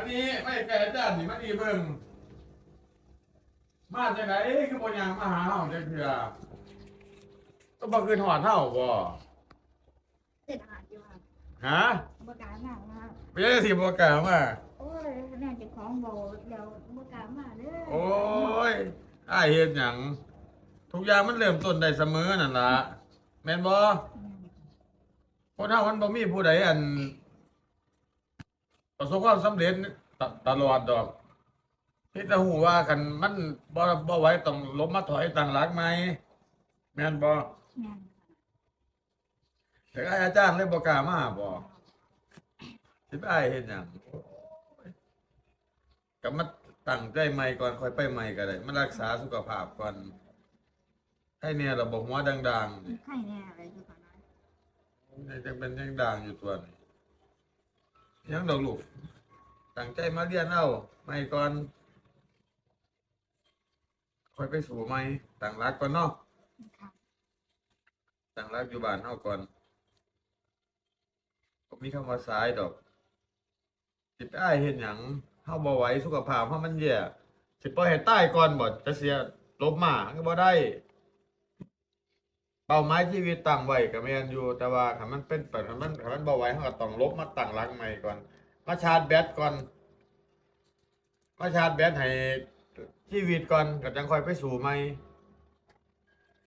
อันนี้ไม่ไกลอาจารย์นี่มันนี่เบิ่งมาจากไหนคือบ่ยังมาหาเฮาจังเทื่อต้องบ่คืนหอดเฮาบ่เสร็จอาหารอยู่ครับฮะบกล้ามาครับไปยังสิบ่กล้ามาโอ้ยแม่เจะของโบเดี๋ยวบกล้ามาเลยโอ้ยอ้ายเฮ็ดหยังทุกอย่างมันเริ่มต้นได้เสมอนั่นล่ะแม่นบ่คนเฮามันบ่มีผู้ใดอัน ประสบความสำเร็จตตลอดดอกพี่ตะหูว่ากันมันบ่บ่ไหวต้องลบมาถอยตั้งหลักใหม่แม่นบ่แม่นแต่ก็อาจารย์เลยบ่กล้ามาบ่สิไปเฮ็ดหยังโอ้ยก็มาตั้งใจใหม่ก่อนค่อยไปใหม่ก็ได้มารักษาสุขภาพก่อนให้เนี่ยระบบหัวดังๆนี่ไข่แน่อะไรอยู่ก่อนนะนี่จะเป็นยังดังอยู่ตัวนี้ ยังดอกลูกตั้งใจมาเรียนเอาใหม่ก่อนค่อยไปสู่ใหม่ตั้งรักก่อนเนาะครับตั้งรักอยู่บ้านเฮาก่อนบ่มีคำว่าสายดอกสิไปอ้ายเฮ็ดหยังเฮาบ่ไหวสุขภาพเฮามันแย่สิปล่อยให้ตายก่อนบ่จะเสียลบมาก็บ่ได้ เป้าหมายชีวิตตั้งไว้ก็แม่นอยู่ แต่ว่าคันมันเป็นไปคันมันคันมันบ่ไหวเขาก็ต้องลบมาตั้งหลักใหม่ก่อน มาชาร์จแบตก่อน มาชาร์จแบตให้ชีวิตก่อนก็จังค่อยไปสู่ใหม่